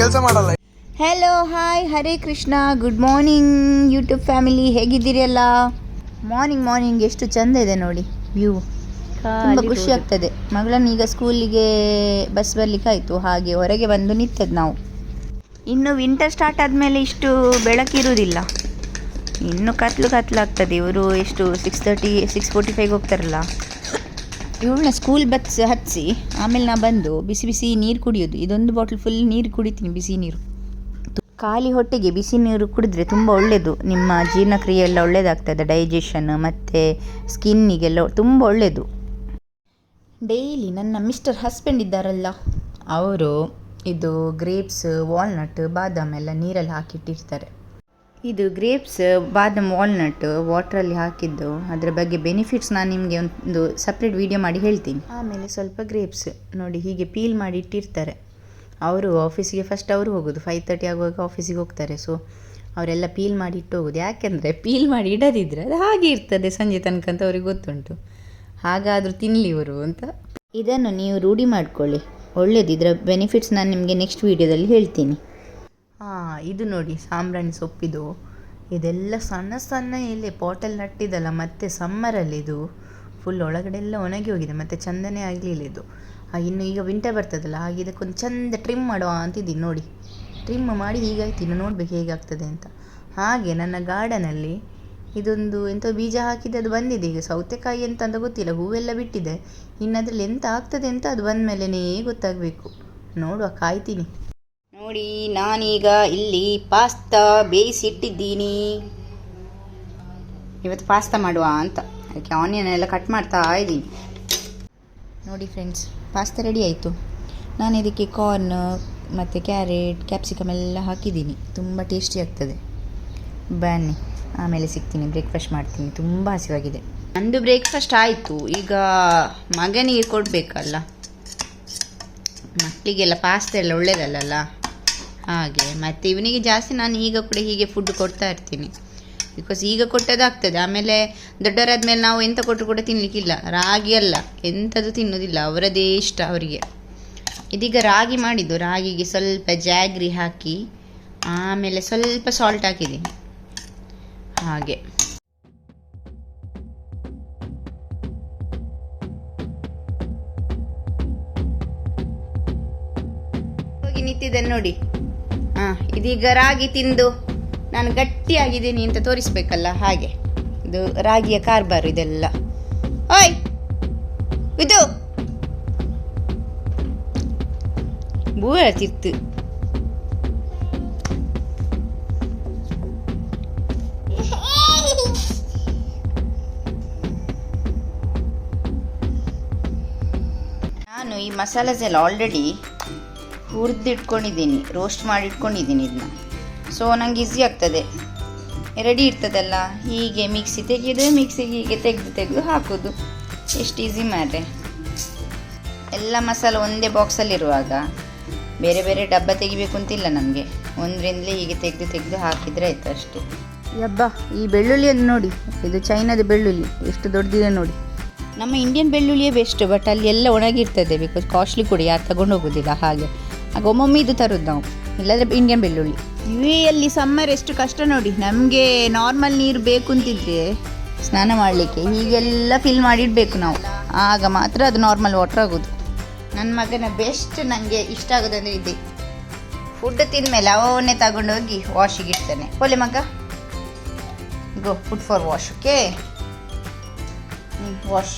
ಕೆಲಸ ಮಾಡಲ್ಲ. Hello hi Hare Krishna good morning YouTube family ಹೇಗಿದ್ದೀರಿ ಎಲ್ಲ? ಮಾರ್ನಿಂಗ್ ಮಾರ್ನಿಂಗ್ ಎಷ್ಟು ಚಂದ ಇದೆ ನೋಡಿ ವ್ಯೂ ತುಂಬ ಖುಷಿ ಆಗ್ತದೆ. ಮಗಳನ್ನು ಈಗ ಸ್ಕೂಲಿಗೆ ಬಸ್ ಬರ್ಲಿಕ್ಕೆ ಆಯಿತು ಹಾಗೆ ಹೊರಗೆ ಬಂದು ನಿಂತದ್ದು ನಾವು. ಇನ್ನು ವಿಂಟರ್ ಸ್ಟಾರ್ಟ್ ಆದಮೇಲೆ ಇಷ್ಟು ಬೆಳಕಿರುವುದಿಲ್ಲ ಇನ್ನು ಕತ್ಲು ಕತ್ಲಾಗ್ತದೆ ಇವರು ಎಷ್ಟು six thirty six forty five ಹೋಗ್ತಾರಲ್ಲ. ಇವಳನ್ನ ಸ್ಕೂಲ್ ಬಸ್ ಹತ್ತಿಸಿ ಆಮೇಲೆ ನಾ ಬಂದು ಬಿಸಿ ಬಿಸಿ ನೀರು ಕುಡಿಯೋದು. ಇದೊಂದು ಬಾಟ್ಲ್ ಫುಲ್ ನೀರು ಕುಡಿತೀನಿ, ಬಿಸಿ ನೀರು. ಖಾಲಿ ಹೊಟ್ಟೆಗೆ ಬಿಸಿ ನೀರು ಕುಡಿದ್ರೆ ತುಂಬ ಒಳ್ಳೆಯದು ನಿಮ್ಮ ಜೀರ್ಣಕ್ರಿಯೆ ಎಲ್ಲ ಒಳ್ಳೆಯದಾಗ್ತದೆ ಡೈಜೆಷನ್ ಮತ್ತು ಸ್ಕಿನ್ನಿಗೆಲ್ಲ ತುಂಬ ಒಳ್ಳೆಯದು ಡೈಲಿ ನನ್ನ ಮಿಸ್ಟರ್ ಹಸ್ಬೆಂಡ್ ಇದ್ದಾರಲ್ಲ, ಅವರು ಇದು ಗ್ರೇಪ್ಸ್ ವಾಲ್ನಟ್ ಬಾದಾಮ್ ಎಲ್ಲ ನೀರಲ್ಲಿ ಹಾಕಿಟ್ಟಿರ್ತಾರೆ. ಇದು ಗ್ರೇಪ್ಸ್ ಬಾದಾಮ್ ವಾಲ್ನಟ್ ವಾಟ್ರಲ್ಲಿ ಹಾಕಿದ್ದು. ಅದರ ಬಗ್ಗೆ ಬೆನಿಫಿಟ್ಸ್ ನಾನು ನಿಮಗೆ ಒಂದು ಸಪ್ರೇಟ್ ವಿಡಿಯೋ ಮಾಡಿ ಹೇಳ್ತೀನಿ. ಆಮೇಲೆ ಸ್ವಲ್ಪ ಗ್ರೇಪ್ಸ್ ನೋಡಿ ಹೀಗೆ ಪೀಲ್ ಮಾಡಿ ಇಟ್ಟಿರ್ತಾರೆ. ಅವರು ಆಫೀಸಿಗೆ ಫಸ್ಟ್ ಅವರು ಹೋಗೋದು. ಫೈವ್ ತರ್ಟಿ ಆಗುವಾಗ ಆಫೀಸಿಗೆ ಹೋಗ್ತಾರೆ. ಸೊ ಅವರೆಲ್ಲ ಪೀಲ್ ಮಾಡಿ ಇಟ್ಟು ಹೋಗೋದು. ಯಾಕೆಂದರೆ ಪೀಲ್ ಮಾಡಿ ಇಡದಿದ್ದರೆ ಅದು ಹಾಗೆ ಇರ್ತದೆ ಸಂಜೆ ತನಕ ಅಂತ ಅವ್ರಿಗೆ ಗೊತ್ತುಂಟು. ಹಾಗಾದರೂ ತಿನ್ನಲಿ ಇವರು ಅಂತ. ಇದನ್ನು ನೀವು ರೂಢಿ ಮಾಡ್ಕೊಳ್ಳಿ. ಒಳ್ಳೇದು. ಇದರ ಬೆನಿಫಿಟ್ಸ್ ನಾನು ನಿಮಗೆ ನೆಕ್ಸ್ಟ್ ವೀಡಿಯೋದಲ್ಲಿ ಹೇಳ್ತೀನಿ. ಇದು ನೋಡಿ, ಸಾಂಬ್ರಾಣಿ ಸೊಪ್ಪಿದು. ಇದೆಲ್ಲ ಸಣ್ಣ ಸಣ್ಣ ಎಲೆ ಪಾಟಲ್ಲಿ ನಟ್ಟಿದಲ್ಲ, ಮತ್ತೆ ಸಮ್ಮರಲ್ಲಿ ಇದು ಫುಲ್ ಒಳಗಡೆ ಎಲ್ಲ ಒಣಗಿ ಹೋಗಿದೆ, ಮತ್ತೆ ಚಂದನೇ ಆಗಲಿಲ್ಲ ಇದು. ಇನ್ನು ಈಗ ವಿಂಟರ್ ಬರ್ತದಲ್ಲ, ಹಾಗೆ ಇದಕ್ಕೊಂದು ಚಂದ ಟ್ರಿಮ್ ಮಾಡುವ ಅಂತಿದ್ದೀನಿ ನೋಡಿ. ಟ್ರಿಮ್ ಮಾಡಿ ಹೀಗಾಯ್ತು, ಇನ್ನು ನೋಡ್ಬೇಕು ಹೇಗಾಗ್ತದೆ ಅಂತ. ಹಾಗೆ ನನ್ನ ಗಾರ್ಡನಲ್ಲಿ ಇದೊಂದು ಎಂಥ ಬೀಜ ಹಾಕಿದೆ ಅದು ಬಂದಿದೆ. ಈಗ ಸೌತೆಕಾಯಿ ಅಂತ ಅಂತ ಗೊತ್ತಿಲ್ಲ, ಹೂವೆಲ್ಲ ಬಿಟ್ಟಿದೆ. ಇನ್ನು ಅದ್ರಲ್ಲಿ ಎಂತ ಆಗ್ತದೆ ಅಂತ ಅದು ಬಂದ ಮೇಲೇ ಗೊತ್ತಾಗಬೇಕು. ನೋಡುವ, ಕಾಯ್ತೀನಿ. ನೋಡಿ, ನಾನೀಗ ಇಲ್ಲಿ ಪಾಸ್ತಾ ಬೇಯಿಸಿಟ್ಟಿದ್ದೀನಿ. ಇವತ್ತು ಪಾಸ್ತಾ ಮಾಡುವ ಅಂತ. ಅದಕ್ಕೆ ಆನಿಯನ್ ಎಲ್ಲ ಕಟ್ ಮಾಡ್ತಾ ಇದ್ದೀನಿ. ನೋಡಿ ಫ್ರೆಂಡ್ಸ್ ಪಾಸ್ತಾ ರೆಡಿ ಆಯಿತು. ನಾನು ಇದಕ್ಕೆ ಕಾರ್ನ್ ಮತ್ತು ಕ್ಯಾರೆಟ್ ಕ್ಯಾಪ್ಸಿಕಮ್ ಎಲ್ಲ ಹಾಕಿದ್ದೀನಿ. ತುಂಬ ಟೇಸ್ಟಿ ಆಗ್ತದೆ. ಬನ್ನಿ, ಆಮೇಲೆ ಸಿಗ್ತೀನಿ ಬ್ರೇಕ್ಫಾಸ್ಟ್ ಮಾಡ್ತೀನಿ. ತುಂಬ ಹಸಿವಾಗಿದೆ. ನಂದು ಬ್ರೇಕ್ಫಾಸ್ಟ್ ಆಯಿತು. ಈಗ ಮಗನಿಗೆ ಕೊಡಬೇಕಲ್ಲ. ಮಕ್ಕಳಿಗೆಲ್ಲ ಪಾಸ್ತಾ ಎಲ್ಲ ಒಳ್ಳೇದಲ್ಲಲ್ಲ? ಹಾಗೆ. ಮತ್ತು ಇವನಿಗೆ ಜಾಸ್ತಿ ನಾನು ಈಗ ಕೂಡ ಹೀಗೆ ಫುಡ್ ಕೊಡ್ತಾ ಇರ್ತೀನಿ. ಬಿಕಾಸ್ ಈಗ ಕೊಟ್ಟದಾಗ್ತದೆ ಆಮೇಲೆ ದೊಡ್ಡವರಾದ್ಮೇಲೆ ನಾವು ಎಂತ ಕೊಟ್ಟರು ಕೂಡ ತಿನ್ನಲಿಕ್ಕಿಲ್ಲ ರಾಗಿ ಅಲ್ಲ ಎಂಥದ್ದು ತಿನ್ನೋದಿಲ್ಲ. ಅವರದೇ ಇಷ್ಟ ಅವರಿಗೆ. ಇದೀಗ ರಾಗಿ ಮಾಡಿದ್ದು. ರಾಗಿಗೆ ಸ್ವಲ್ಪ ಜಾಗ್ರಿ ಹಾಕಿ, ಆಮೇಲೆ ಸ್ವಲ್ಪ ಸಾಲ್ಟ್ ಹಾಕಿದ್ದೀನಿ ಹಾಗೆ. ಹೋಗಿ ನಿಂತಿದ್ದೇನೆ ನೋಡಿ. ಇದೀಗ ರಾಗಿ ತಿಂದು ನಾನು ಗಟ್ಟಿಯಾಗಿದ್ದೀನಿ ಅಂತ ತೋರಿಸ್ಬೇಕಲ್ಲ, ಹಾಗೆ. ಇದು ರಾಗಿಯ ಕಾರ್ಬಾರು ಇದೆಲ್ಲ. ಓಯ್! ಇದು! ಭೂ ಹೇಳ್ತಿತ್ತು ನಾನು ಈ ಮಸಾಲಸ್ ಎಲ್ಲ ಆಲ್ರೆಡಿ ಹುರಿದಿಟ್ಕೊಂಡಿದ್ದೀನಿ ರೋಸ್ಟ್ ಮಾಡಿ ಇಟ್ಕೊಂಡಿದ್ದೀನಿ ಇದನ್ನ ಸೊ ನಂಗೆ ಈಸಿ ಆಗ್ತದೆ. ರೆಡಿ ಇರ್ತದಲ್ಲ, ಹೀಗೆ ಮಿಕ್ಸಿ ತೆಗೆದು ಮಿಕ್ಸಿಗೆ ಹೀಗೆ ತೆಗೆದು ತೆಗೆದು ಹಾಕೋದು. ಎಷ್ಟು ಈಸಿ ಮಾರ್ರೆ. ಎಲ್ಲ ಮಸಾಲ ಒಂದೇ ಬಾಕ್ಸಲ್ಲಿರುವಾಗ ಬೇರೆ ಬೇರೆ ಡಬ್ಬ ತೆಗಿಬೇಕು ಅಂತಿಲ್ಲ ನಮಗೆ. ಒಂದರಿಂದಲೇ ಹೀಗೆ ತೆಗೆದು ತೆಗೆದು ಹಾಕಿದರೆ ಆಯಿತು ಅಷ್ಟೇ. ಯಬ್ಬ, ಈ ಬೆಳ್ಳುಳ್ಳಿಯನ್ನು ನೋಡಿ. ಇದು ಚೈನಾದ ಬೆಳ್ಳುಳ್ಳಿ. ಎಷ್ಟು ದೊಡ್ಡದಿದೆ ನೋಡಿ. ನಮ್ಮ ಇಂಡಿಯನ್ ಬೆಳ್ಳುಳ್ಳಿಯೇ ಬೆಸ್ಟ್ ಬಟ್ ಅಲ್ಲಿ ಎಲ್ಲ ಒಣಗಿರ್ತದೆ ಬಿಕಾಸ್ ಕಾಸ್ಟ್ಲಿ ಕೂಡ ಯಾರು ತಗೊಂಡು ಹೋಗೋದಿಲ್ಲ, ಹಾಗೆ. ಆಗ ಒಮ್ಮೊಮ್ಮೆ ಇದು ತರೋದು ನಾವು, ಇಲ್ಲಾಂದರೆ ಇಂಡಿಯನ್ ಬೆಳ್ಳುಳ್ಳಿ. ಯು ಅಲ್ಲಿ ಸಮ್ಮರ್ ಎಷ್ಟು ಕಷ್ಟ ನೋಡಿ, ನಮಗೆ ನಾರ್ಮಲ್ ನೀರು ಬೇಕು ಅಂತಿದ್ರೆ ಸ್ನಾನ ಮಾಡಲಿಕ್ಕೆ ಹೀಗೆಲ್ಲ ಫಿಲ್ ಮಾಡಿಡಬೇಕು ನಾವು. ಆಗ ಮಾತ್ರ ಅದು ನಾರ್ಮಲ್ ವಾಟರ್ ಆಗೋದು. ನನ್ನ ಮಗನ ಬೆಸ್ಟ್ ನನಗೆ ಇಷ್ಟ ಆಗೋದಂದ್ರೆ ಇದೆ. ಫುಡ್ ತಿಂದಮೇಲೆ ಅವನ್ನೇ ತಗೊಂಡೋಗಿ ವಾಶಿಗೆ ಇಡ್ತಾನೆ. ಒಲೆ ಮಗ, go food for wash okay wash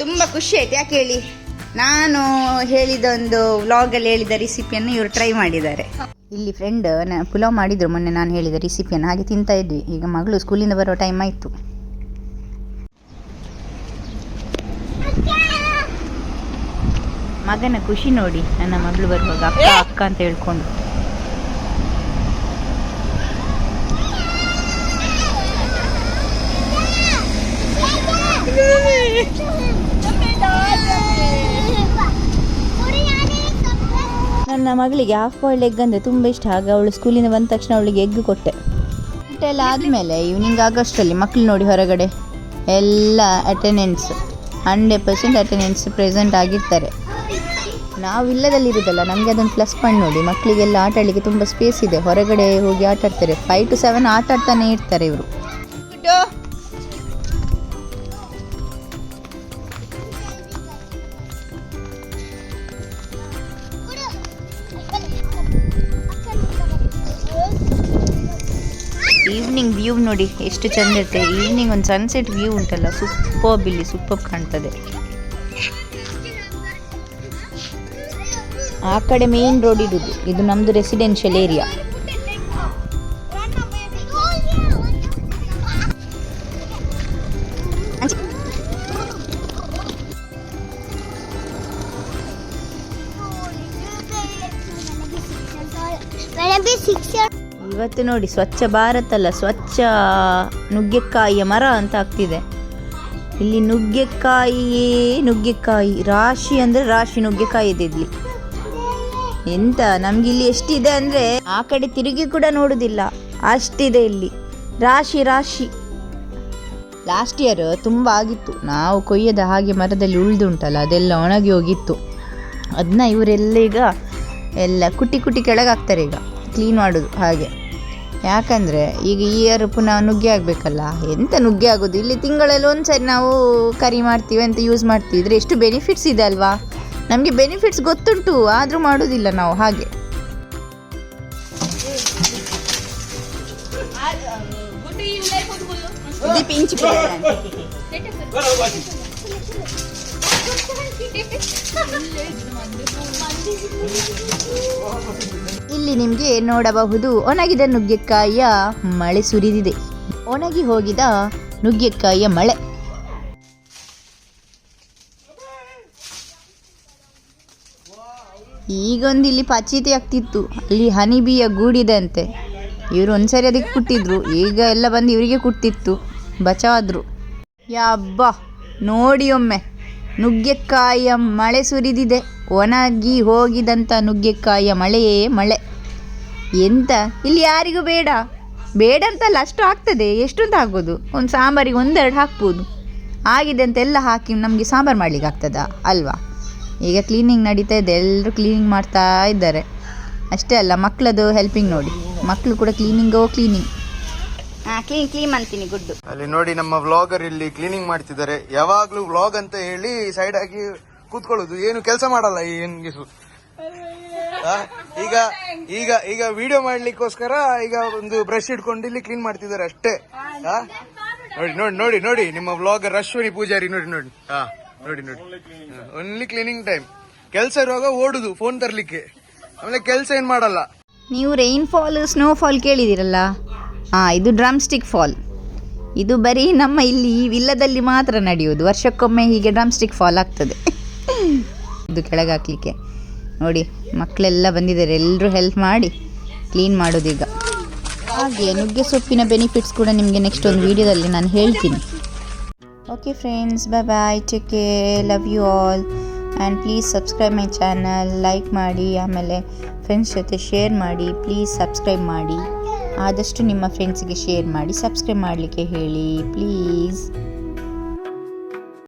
ತುಂಬ ಖುಷಿ ಆಯ್ತು, ಯಾಕೆ ಹೇಳಿ? ನಾನು ಹೇಳಿದ ಒಂದು ವ್ಲಾಗಲ್ಲಿ ಹೇಳಿದ ರೆಸಿಪಿಯನ್ನು ಇವರು ಟ್ರೈ ಮಾಡಿದ್ದಾರೆ ಇಲ್ಲಿ ಫ್ರೆಂಡ್ ಪುಲಾವ್ ಮಾಡಿದ್ರು ಮೊನ್ನೆ ನಾನು ಹೇಳಿದ ರೆಸಿಪಿಯನ್ನು ಹಾಗೆ ತಿಂತಾ ಇದ್ವಿ ಈಗ ಮಗಳು ಸ್ಕೂಲಿಂದ ಬರೋ ಟೈಮ್ ಆಯಿತು ಮಗನ ಖುಷಿ ನೋಡಿ ನನ್ನ ಮಗಳು ಬರುವಾಗ ಅಕ್ಕ ಅಕ್ಕ ಅಂತ ಹೇಳ್ಕೊಂಡು ನನ್ನ ಮಗಳಿಗೆ ಹಾಫ್ ಬಾಯ್ಲ್ಡ್ ಎಗ್ ಅಂದರೆ ತುಂಬ ಇಷ್ಟ. ಆಗ ಅವಳು ಸ್ಕೂಲಿಂದ ಬಂದ ತಕ್ಷಣ ಅವಳಿಗೆ ಎಗ್ ಕೊಟ್ಟೆ. ಊಟ ಎಲ್ಲ ಆದಮೇಲೆ ಈವ್ನಿಂಗ್ ಆಗೋಷ್ಟರಲ್ಲಿ ಮಕ್ಕಳು ನೋಡಿ ಹೊರಗಡೆ ಎಲ್ಲ attendance hundred percent attendance present ಆಗಿರ್ತಾರೆ. ನಾವು ಇಲ್ಲದಲ್ಲಿ ಇರೋದಲ್ಲ ನಮಗೆ ಅದೊಂದು ಪ್ಲಸ್ ಪಾಯಿಂಟ್ ನೋಡಿ. ಮಕ್ಕಳಿಗೆಲ್ಲ ಆಟ ಆಡಲಿಕ್ಕೆ ತುಂಬ ಸ್ಪೇಸ್ ಇದೆ. ಹೊರಗಡೆ ಹೋಗಿ ಆಟ ಆಡ್ತಾರೆ. ಫೈವ್ ಟು ಸೆವೆನ್ ಆಟ ಆಡ್ತಾನೆ ಇರ್ತಾರೆ ಇವರು. ಈವ್ನಿಂಗ್ ವ್ಯೂ ನೋಡಿ, ಎಷ್ಟು ಚಂದ ಇರುತ್ತೆ. ಈವ್ನಿಂಗ್ ಒಂದು ಸನ್ಸೆಟ್ ವ್ಯೂ ಉಂಟಲ್ಲ ಸೂಪರ್ ಇಲ್ಲಿ ಸೂಪರ್ ಕಾಣ್ತದೆ. ಆ ಕಡೆ ಮೇನ್ ರೋಡ್ ಇರುದು ಇದು ನಮ್ದು ರೆಸಿಡೆನ್ಷಿಯಲ್ ಏರಿಯಾ ಇವತ್ತು ನೋಡಿ, ಸ್ವಚ್ಛ ಭಾರತ ಅಲ್ಲ, ಸ್ವಚ್ಛ ನುಗ್ಗೆಕಾಯಿಯ ಮರ ಅಂತ ಆಗ್ತಿದೆ. ಇಲ್ಲಿ ನುಗ್ಗೆಕಾಯಿಯೇ ನುಗ್ಗೆಕಾಯಿ, ರಾಶಿ ಅಂದರೆ ರಾಶಿ ನುಗ್ಗೆಕಾಯಿ ಇದೆ ಇಲ್ಲಿ. ಎಂತ ನಮ್ಗೆ ಇಲ್ಲಿ ಎಷ್ಟಿದೆ ಅಂದರೆ ಆ ಕಡೆ ತಿರುಗಿ ಕೂಡ ನೋಡುದಿಲ್ಲ, ಅಷ್ಟಿದೆ ಇಲ್ಲಿ. ರಾಶಿ ರಾಶಿ. ಲಾಸ್ಟ್ ಇಯರ್ ತುಂಬ ಆಗಿತ್ತು. ನಾವು ಕೊಯ್ಯದ ಹಾಗೆ ಮರದಲ್ಲಿ ಉಳಿದುಂಟಲ್ಲ, ಅದೆಲ್ಲ ಒಣಗಿ ಹೋಗಿತ್ತು. ಅದನ್ನ ಇವರೆಲ್ಲ ಈಗ ಎಲ್ಲ ಕುಟ್ಟಿ ಕುಟ್ಟಿ ಕೆಳಗೆ ಹಾಕ್ತಾರೆ ಈಗ ಕ್ಲೀನ್ ಮಾಡೋದು ಹಾಗೆ. ಯಾಕಂದರೆ ಈಗ ಈ ಇಯರ್ ಪುನಃ ನುಗ್ಗೆ ಆಗಬೇಕಲ್ಲ? ಎಂತ ನುಗ್ಗೆ ಆಗೋದು? ಇಲ್ಲಿ ತಿಂಗಳಲ್ಲಿ ಒಂದು ಸರಿ ನಾವು ಕರಿ ಮಾಡ್ತೀವಿ ಅಂತ ಯೂಸ್ ಮಾಡ್ತಿದ್ರೆ ಎಷ್ಟು ಬೆನಿಫಿಟ್ಸ್ ಇದೆ ಅಲ್ವಾ? ನಮಗೆ ಬೆನಿಫಿಟ್ಸ್ ಗೊತ್ತುಂಟು ಆದರೂ ಮಾಡೋದಿಲ್ಲ ನಾವು ಹಾಗೆ. ಇಲ್ಲಿ ನಿಮಗೆ ನೋಡಬಹುದು. ಒಣಗಿದ ನುಗ್ಗೆಕಾಯಿಯ ಮಳೆ ಸುರಿದಿದೆ. ಒಣಗಿ ಹೋಗಿದ ನುಗ್ಗೆಕಾಯಿಯ ಮಳೆ. ಈಗೊಂದು ಇಲ್ಲಿ ಪಚೀತಿ ಆಗ್ತಿತ್ತು. ಅಲ್ಲಿ ಹನಿಬಿಯ ಗೂಡಿದಂತೆ. ಇವರು ಒಂದ್ಸರಿ ಅದಕ್ಕೆ ಕುಟ್ಟಿದ್ರು. ಈಗ ಎಲ್ಲ ಬಂದು ಇವರಿಗೆ ಕುಟ್ಟಿತ್ತು ಬಚಾವಾದ್ರು ಯಬ್ಬ ನೋಡಿ ಒಮ್ಮೆ. ನುಗ್ಗೆಕಾಯಿಯ ಮಳೆ ಸುರಿದಿದೆ. ಒಣಗಿ ಹೋಗಿದಂಥ ನುಗ್ಗೆಕಾಯಿಯ ಮಳೆಯೇ ಮಳೆ. ಎಂತ? ಇಲ್ಲಿ ಯಾರಿಗೂ ಬೇಡ. ಬೇಡ ಅಂತಲ್ಲ ಅಷ್ಟು ಆಗ್ತದೆ. ಎಷ್ಟು ಅಂತ ಹಾಕೋದು ಒಂದು ಸಾಂಬಾರಿಗೆ ಒಂದೆರಡು ಹಾಕ್ಬೋದು. ಆಗಿದೆ ಅಂತ ಎಲ್ಲ ಹಾಕಿ ನಮಗೆ ಸಾಂಬಾರು ಮಾಡ್ಲಿಕ್ಕೆ ಆಗ್ತದಾ? ಅಲ್ವಾ? ಈಗ ಕ್ಲೀನಿಂಗ್ ನಡೀತಾ ಇದೆ. ಎಲ್ಲರೂ ಕ್ಲೀನಿಂಗ್ ಮಾಡ್ತಾ ಇದ್ದಾರೆ. ಅಷ್ಟೇ ಅಲ್ಲ ಮಕ್ಕಳದು ಹೆಲ್ಪಿಂಗ್ ನೋಡಿ. ಮಕ್ಕಳು ಕೂಡ ಕ್ಲೀನಿಂಗೋ ಕ್ಲೀನಿಂಗ್ ಹಾಂ ಕ್ಲೀನ್ ಕ್ಲೀನ್ ಅಂತೀನಿ ಗುಡ್ಡು. ಅಲ್ಲಿ ನೋಡಿ ನಮ್ಮ ವ್ಲಾಗರ್ ಇಲ್ಲಿ ಕ್ಲೀನಿಂಗ್ ಮಾಡ್ತಿದ್ದಾರೆ. ಯಾವಾಗ್ಲೂ ವ್ಲಾಗ್ ಅಂತ ಹೇಳಿ ಸೈಡ್ ಆಗಿ ಕೂತ್ಕೊಳ್ಳೋದು. ಏನು ಕೆಲಸ ಮಾಡಲ್ಲ ಈ ಹೆಂಗಸು ಈಗ ಈಗ ಈಗ ವಿಡಿಯೋ ಮಾಡ್ಲಿಕ್ಕೋಸ್ಕರ ಈಗ ಒಂದು ಬ್ರಷ್ ಇಟ್ಕೊಂಡು ಇಲ್ಲಿ ಕ್ಲೀನ್ ಮಾಡ್ತಿದ್ದಾರೆ ಅಷ್ಟೇ? ನೋಡಿ ನೋಡಿ ನೋಡಿ ನೋಡಿ, ನಿಮ್ಮ ವ್ಲಾಗರ್ ಅಶ್ವಿನಿ ಪೂಜಾರಿ, ನೋಡಿ ನೋಡಿ. ಹಾ ನೋಡಿ ನೋಡಿ. ಓನ್ಲಿ ಕ್ಲೀನಿಂಗ್ ಟೈಮ್ ಕೆಲಸ ಇರುವಾಗ ಓಡುದು ಫೋನ್ ತರ್ಲಿಕ್ಕೆ. ಆಮೇಲೆ ಕೆಲಸ ಏನ್ ಮಾಡಲ್ಲ. ನೀವು ರೈನ್ ಫಾಲ್ ಸ್ನೋ ಫಾಲ್ ಕೇಳಿದಿರಲ್ಲ? ಹಾಂ ಇದು ಡ್ರಮ್ ಸ್ಟಿಕ್ ಫಾಲ್ ಇದು ಬರೀ ನಮ್ಮ ಇಲ್ಲಿ ಈ ವಿಲ್ಲದಲ್ಲಿ ಮಾತ್ರ ನಡೆಯೋದು ವರ್ಷಕ್ಕೊಮ್ಮೆ ಹೀಗೆ ಡ್ರಮ್ ಸ್ಟಿಕ್ ಫಾಲ್ ಆಗ್ತದೆ. ಇದು ಕೆಳಗೆ ಹಾಕ್ಲಿಕ್ಕೆ ನೋಡಿ, ಮಕ್ಕಳೆಲ್ಲ ಬಂದಿದ್ದಾರೆ. ಎಲ್ಲರೂ ಹೆಲ್ಪ್ ಮಾಡಿ ಕ್ಲೀನ್ ಮಾಡೋದೀಗ ಹಾಗೆ ನುಗ್ಗೆ ಸೊಪ್ಪಿನ ಬೆನಿಫಿಟ್ಸ್ ಕೂಡ ನಿಮಗೆ ನೆಕ್ಸ್ಟ್ ಒಂದು ವಿಡಿಯೋದಲ್ಲಿ ನಾನು ಹೇಳ್ತೀನಿ. Okay friends bye bye take care love you all and please subscribe my channel like ಮಾಡಿ, ಆಮೇಲೆ ಫ್ರೆಂಡ್ಸ್ ಜೊತೆ ಶೇರ್ ಮಾಡಿ. ಪ್ಲೀಸ್ ಸಬ್ಸ್ಕ್ರೈಬ್ ಮಾಡಿ. ಆದಷ್ಟು ನಿಮ್ಮ ಫ್ರೆಂಡ್ಸಿಗೆ ಶೇರ್ ಮಾಡಿ. ಸಬ್ಸ್ಕ್ರೈಬ್ ಮಾಡಲಿಕ್ಕೆ ಹೇಳಿ. ಪ್ಲೀಸ್